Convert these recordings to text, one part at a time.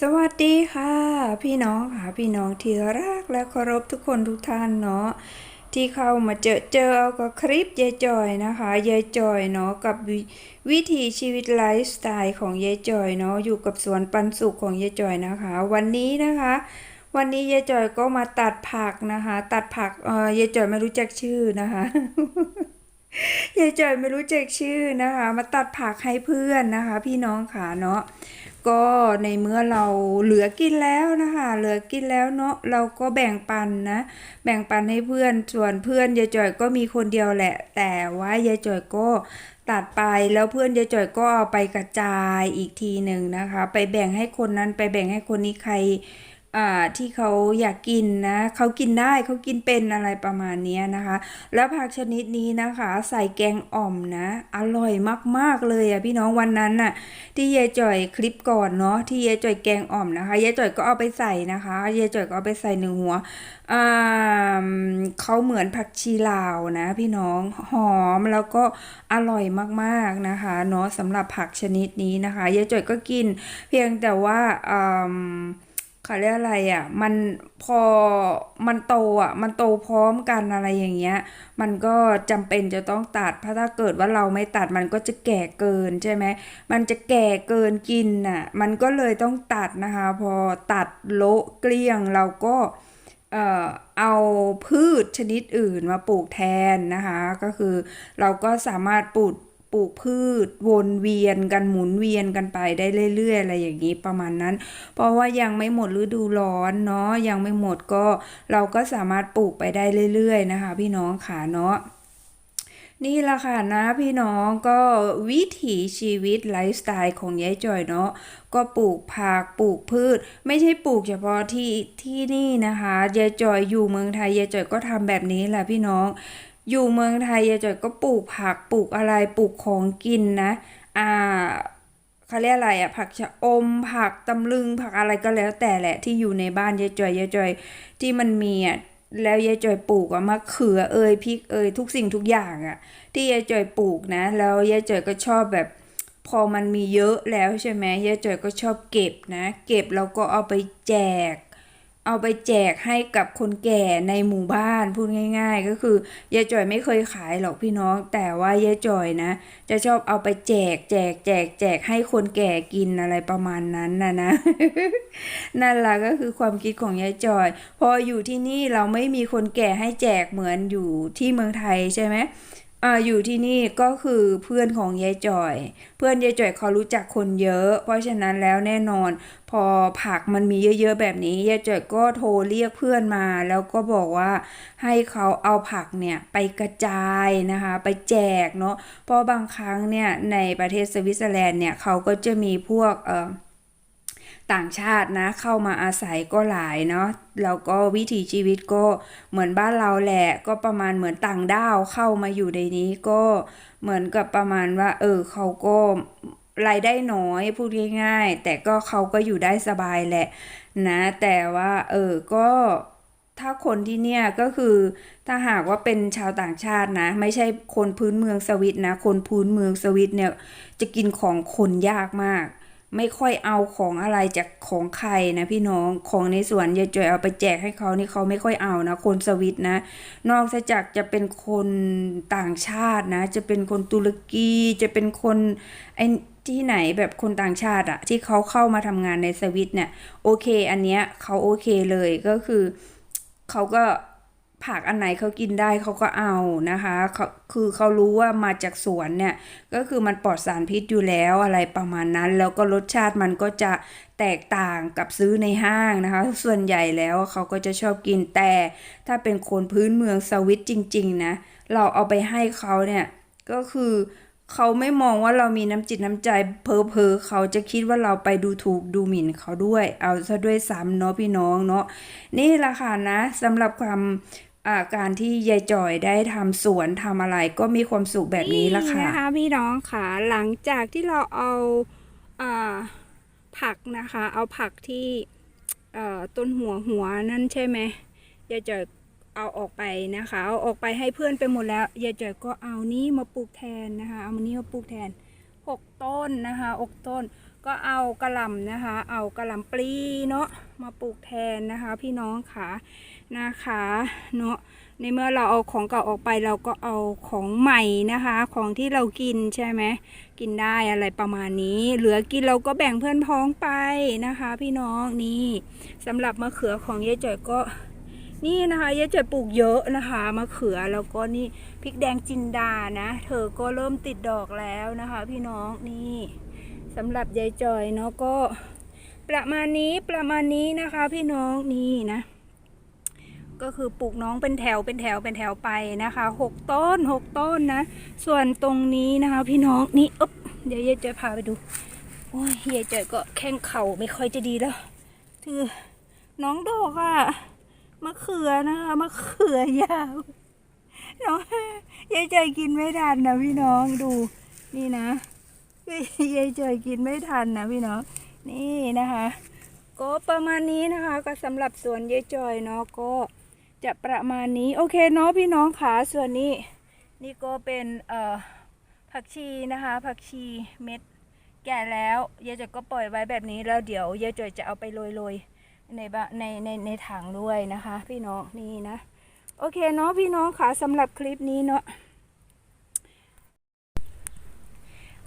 สวัสดีค่ะ พี่น้องค่ะพี่น้องที่รักและเคารพทุกคนทุกท่านเนาะที่เข้ามาเจอเจอเอากับคลิปยายจอยนะคะยายจอยเนาะกับววิถีชีวิตไลฟ์สไตล์ของยายจอยเนาะอยู่กับสวนปันสุขของยายจอยนะคะ วันนี้นะคะ วันนี้ยายจอยก็มาตัดผักนะคะ ตัดผักเออยายจอยไม่รู้จักชื่อนะคะ ยายจอยไม่รู้จักชื่อนะคะ มาตัดผักให้เพื่อนนะคะ พี่น้องค่ะเนาะก็ในเมื่อเราเหลือกินแล้วนะคะ เหลือกินแล้วเนาะเราก็แบ่งปันนะ แบ่งปันให้เพื่อนส่วนเพื่อนยายจอยก็มีคนเดียวแหละ แต่ว่ายายจอยก็ตัดไปแล้วเพื่อนยายจอยก็เอาไปกระจายอีกทีหนึ่งนะคะ ไปแบ่งให้คนนั้นไปแบ่งให้คนนี้ใคร ที่เขาอยากกินนะเขากินได้เขากินเป็นอะไรประมาณนี้นะคะ แล้วผักชนิดนี้นะคะ ใส่แกงอ่อมนะอร่อยมากๆเลยอะพี่น้องวันนั้นน่ะที่ยายจ่อยคลิปก่อนเนาะที่ยายจ่อยแกงอ่อมนะคะยายจ่อยก็เอาไปใส่นะคะยายจ่อยก็เอาไปใส่หนึ่งหัวอ่าเขาเหมือนผักชีลาวนะพี่น้องหอมแล้วก็อร่อยมากๆนะคะเนาะสำหรับผักชนิดนี้นะคะยายจ่อยก็กินเพียงแต่ว่าอืม เขาเรียกอะไรอะ มันพอมันโตอะ มันโตพร้อมกันอะไรอย่างเงี้ย มันก็จำเป็นจะต้องตัด เพราะถ้าเกิดว่าเราไม่ตัดมันก็จะแก่เกินใช่ไหม มันจะแก่เกินกินน่ะ มันก็เลยต้องตัดนะคะ พอตัดโละเกลี้ยงเราก็เอ่อเอาพืชชนิดอื่นมาปลูกแทนนะคะ ก็คือเราก็สามารถปลูก ปลูกพืช วนเวียนกันหมุนเวียนกันไปได้เรื่อยๆ อะไรอย่างนี้ประมาณนั้น เพราะว่ายังไม่หมดฤดูร้อนเนาะยังไม่หมดก็เราก็สามารถปลูกไปได้เรื่อยๆ นะคะ พี่น้องค่ะเนาะนี่ละค่ะนะพี่น้องก็วิถีชีวิตไลฟ์สไตล์ของยายจอยเนาะก็ปลูกผักปลูกพืช ไม่ใช่ปลูกเฉพาะที่ที่นี่นะคะยายจอยอยู่เมืองไทยยายจอยก็ทำแบบนี้แหละพี่น้อง อยู่เมืองไทยยายจอยก็ปลูกผักปลูกอะไรปลูกของกินนะอ่าเขาเรียกอะไรอะผักชะอม ผักตำลึง ผักอะไรก็แล้วแต่แหละที่อยู่ในบ้านยายจอยยายจอยที่มันมีอะแล้วยายจอยปลูกอะมะเขือเอยพริกเอยทุกสิ่งทุกอย่างอะที่ยายจอยปลูกนะ แล้วยายจอยก็ชอบแบบ พอมันมีเยอะแล้วใช่ไหมยายจอยก็ชอบเก็บนะ เก็บแล้วก็เอาไปแจก เอาไปแจกให้กับคนแก่ในหมู่บ้านพูดง่าย ๆ ก็คือยายจ่อยไม่เคยขายหรอกพี่น้อง แต่ว่ายายจ่อยนะ จะชอบเอาไปแจกแจกแจกแจกให้คนแก่กินอะไรประมาณนั้นนะนะ นั่นละก็คือความคิดของยายจอย พออยู่ที่นี่เราไม่มีคนแก่ให้แจกเหมือนอยู่ที่เมืองไทยใช่ไหม อ่าอยู่ที่นี่ก็คือเพื่อนของยายจอย เพื่อนยายจอยเขารู้จักคนเยอะ เพราะฉะนั้นแล้วแน่นอน พอผักมันมีเยอะๆแบบนี้ยายจอยก็โทรเรียกเพื่อนมา แล้วก็บอกว่าให้เขาเอาผักเนี่ยไปกระจายนะคะไปแจกเนาะเพราะบางครั้งเนี่ยในประเทศสวิตเซอร์แลนด์เนี่ยเขาก็จะมีพวกเอ่อ ต่างชาตินะเข้ามาอาศัยก็หลายเนาะแล้วก็วิถีชีวิตก็เหมือนบ้านเราแหละก็ประมาณเหมือนต่างด้าวเข้ามาอยู่ในนี้ก็เหมือนกับประมาณว่า เออเขาก็รายได้น้อยพูดง่ายๆ แต่ก็เขาก็อยู่ได้สบายแหละนะ แต่ว่า เออก็ถ้าคนที่เนี่ยก็คือถ้าหากว่าเป็นชาวต่างชาตินะ ไม่ใช่คนพื้นเมืองสวิตนะ คนพื้นเมืองสวิตเนี่ยจะกินของคนยากมาก ไม่ค่อยเอาของอะไรจากของใครนะพี่น้องของในสวนยายจอยเอาไปแจกให้เขานี่เขาไม่ค่อยเอานะ คนสวิตนะ นอกจากจะเป็นคนต่างชาตินะ จะเป็นคนตุรกีจะเป็นคนไอที่ไหนแบบคนต่างชาติอะที่เขาเข้ามาทำงานในสวิตเนี่ยโอเค อันเนี้ยเขาโอเคเลยก็คือเขาก็ ผักอันไหนเขากินได้เขาก็เอานะคะเขาคือเขารู้ว่ามาจากสวนเนี่ย ก็คือมันปลอดสารพิษอยู่แล้วอะไรประมาณนั้น แล้วก็รสชาติมันก็จะแตกต่างกับซื้อในห้างนะคะ ส่วนใหญ่แล้วเขาก็จะชอบกินแต่ ถ้าเป็นคนพื้นเมืองสวิตจริง ๆ นะ เราเอาไปให้เขาเนี่ย ก็คือ เขาไม่มองว่าเรามีน้ำจิตน้ำใจเพอเพอๆเขาจะคิดว่าเราไปดูถูกดูหมิ่นเขาด้วย เอาซะด้วยซ้ำเนาะพี่น้องเนาะนี่แหละค่ะนะสำหรับความาการที่ยายจ่อยได้ทำสวนทำอะไรก็มีความสุขแบบนี้ละค่ะนะคะพี่น้องค่ะหลังจากที่เราเอาอาผักนะคะ เอาผักที่ต้นหัวหัวนั่นใช่ไหมยายจ่อย เอาออกไปนะคะเอาออกไปให้เพื่อนไปหมดแล้วยายจ่อยก็เอานี้มาปลูกแทนนะคะเอามานี้มาปลูกแทนหกต้นนะคะหกต้น ก็เอากระหล่ำนะคะ เอากระหล่ำปลีเนาะมาปลูกแทนนะคะ พี่น้องค่ะนะคะเนาะในเมื่อเราเอาของเก่าออกไปเราก็เอาของใหม่นะคะ ของที่เรากินใช่ไหมกินได้อะไรประมาณนี้ เหลือกินเราก็แบ่งเพื่อนพ้องไปนะคะ พี่น้องนี่สำหรับมะเขือของยายจ่อยก็ นี่นะคะยายจ่อยปลูกเยอะนะคะมะเขือแล้วก็นี่พริกแดงจินดานะ เธอก็เริ่มติดดอกแล้วนะคะ พี่น้องนี่สำหรับยายจอยเนาะก็ประมาณนี้ประมาณนี้นะคะพี่น้องนี่นะ ก็คือปลูกน้องเป็นแถวเป็นแถวเป็นแถวไปนะคะหกต้นหกต้นนะ ส่วนตรงนี้นะคะพี่น้องนี่อ๊บเดี๋ยวยายจอยพาไปดูโอ้ยยายจอยก็แข้งเข่าไม่ค่อยจะดีแล้วคือน้องดอกอะ มะเขือนะคะมะเขือยาวน้องยายใจกินไม่ทันนะพี่น้องดูนี่นะยายใจกินไม่ทันนะพี่น้องนี่นะคะ ก็ประมาณนี้นะคะ ก็สำหรับสวนยายจอยเนาะก็จะประมาณนี้โอเคเนาะพี่น้องขาส่วนนี้ นี่ก็เป็นเอ่อผักชีนะคะ ผักชีเม็ดแก่แล้วยายจอยก็ปล่อยไว้แบบนี้แล้วเดี๋ยวยายจอยจะเอาไปโรยๆ ในบะในในในถังด้วยนะคะ พี่น้องนี่นะ โอเคเนาะพี่น้องค่ะสำหรับคลิปนี้เนาะ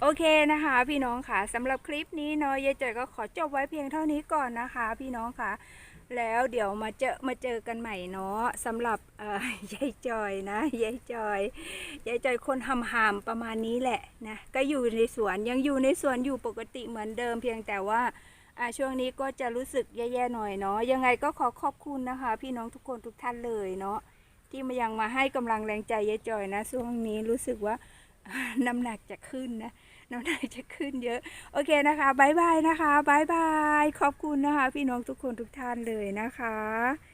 โอเคนะคะ พี่น้องค่ะสำหรับคลิปนี้เนาะยายจอยก็ขอจบไว้เพียงเท่านี้ก่อนนะคะ พี่น้องค่ะ แล้วเดี๋ยวมาเจอมาเจอกันใหม่เนาะสำหรับเออยายจอยนะยายจอยยายจอยคนหำหามประมาณนี้แหละนะก็อยู่ในสวนยังอยู่ในสวนอยู่ปกติเหมือนเดิมเพียงแต่ว่า อ่าช่วงนี้ก็จะรู้สึกแย่ๆหน่อยเนาะยังไงก็ขอขอบคุณนะคะ พี่น้องทุกคนทุกท่านเลยเนาะที่มายังมาให้กำลังแรงใจยายจอยนะช่วงนี้รู้สึกว่าน้ำหนักจะขึ้นนะน้ำหนักจะขึ้นเยอะ โอเคนะคะบายบายนะคะบายบายขอบคุณนะคะ พี่น้องทุกคนทุกท่านเลยนะคะ